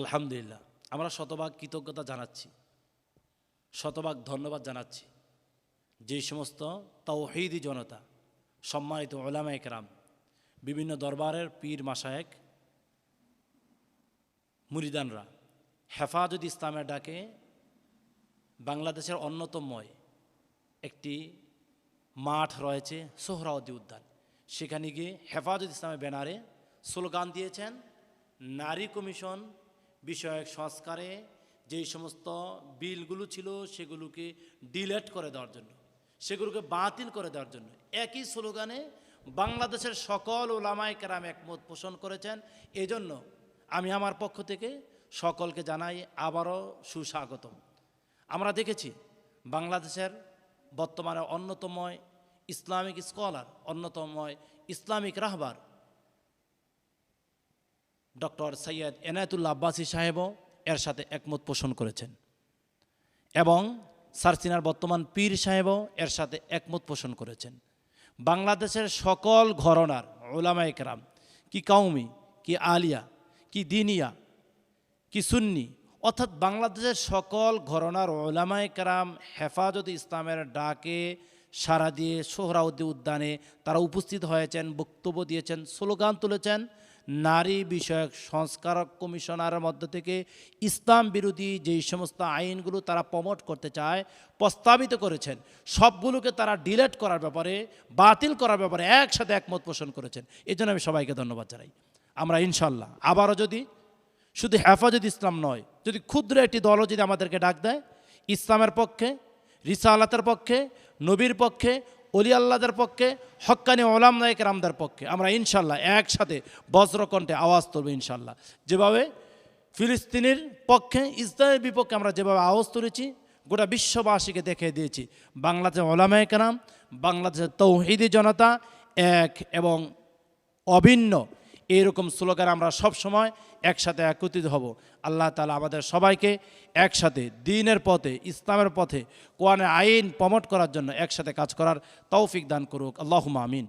আলহামদুলিল্লাহ। আমরা শতভাগ কৃতজ্ঞতা জানাচ্ছি, শতভাগ ধন্যবাদ জানাচ্ছি। যে সমস্ত তৌহিদি জনতা, সম্মানিত ওলামা একরাম, বিভিন্ন দরবারের পীর মাসায়েক মুরিদানরা, হেফাজত ইসলামের ডাকে বাংলাদেশের অন্যতময় একটি মাঠ রয়েছে সোহরাওয়ার্দী উদ্যান। সেখানে গিয়ে হেফাজত ইসলামের ব্যানারে স্লোগান দিয়েছেন, নারী কমিশন বিষয়ক সংস্কারে যেই সমস্ত বিলগুলো ছিল সেগুলোকে ডিলেট করে দেওয়ার জন্য, সেগুলোকে বাতিল করে দেওয়ার জন্য। একই স্লোগানে বাংলাদেশের সকল ওলামায় কেরাম একমত পোষণ করেছেন। এজন্য আমি আমার পক্ষ থেকে সকলকে জানাই আবারও সুস্বাগতম। আমরা দেখেছি বাংলাদেশের বর্তমানে অন্যতময় ইসলামিক স্কলার অন্যতময় ইসলামিক রাহবার ডক্টর সৈয়দ এনায়তুল্লাহ আব্বাসী সাহেবও এর সাথে একমত পোষণ করেছেন। এবং সারসিনার বর্তমান পীর সাহেবও এর সাথে একমত পোষণ করেছেন। বাংলাদেশের সকল ঘরনার ওলামা একরাম কি কাউমি, কি আলিয়া, কি দিনিয়া, কি সুন্নি, অর্থাৎ বাংলাদেশের সকল ঘরনার ওলামায় কারাম হেফাজত ইসলামের ডাকে সারা দিয়ে সোহরাউদ্দি উদ্যানে তারা উপস্থিত হয়েছেন, বক্তব্য দিয়েছেন, স্লোগান তুলেছেন। নারী বিষয়ক সংস্কারক কমিশনারের মধ্য থেকে ইসলাম বিরোধী যেই সমস্ত আইনগুলো তারা প্রমোট করতে চায়, প্রস্তাবিত করেছেন। সবগুলোকে তারা ডিলেট করার ব্যাপারে, বাতিল করার ব্যাপারে একসাথে একমত পোষণ করেছেন। এই আমি সবাইকে ধন্যবাদ জানাই। আমরা ইনশাল্লাহ আবারও যদি, শুধু হেফাজত ইসলাম নয়, যদি ক্ষুদ্র একটি দলও যদি আমাদেরকে ডাক দেয়, ইসলামের পক্ষে, রিসালাতের পক্ষে, নবীর পক্ষে অলি আল্লাহদের পক্ষে, হক্কানি ওলাম নায়ক রামদার পক্ষে। আমরা ইনশাল্লাহ একসাথে বজ্রকণ্ঠে আওয়াজ তুলব ইনশাল্লাহ। যেভাবে ফিলিস্তিনের পক্ষে, ইসরায়েলের বিপক্ষে আমরা যেভাবে আওয়াজ তুলেছি, গোটা বিশ্ববাসীকে দেখে দিয়েছি। বাংলাদেশের ওলামায় কেরাম, বাংলাদেশের তৌহিদি জনতা এক এবং অভিন্ন এইরকম স্লোগান আমরা সব সময় একসাথে একত্রিত হব। আল্লাহ তালা আমাদের সবাইকে একসাথে দিনের পথে, ইসলামের পথে কোয়ানে আইন প্রমোট করার জন্য একসাথে কাজ করার তৌফিক দান করুক। আল্লাহ আমিন।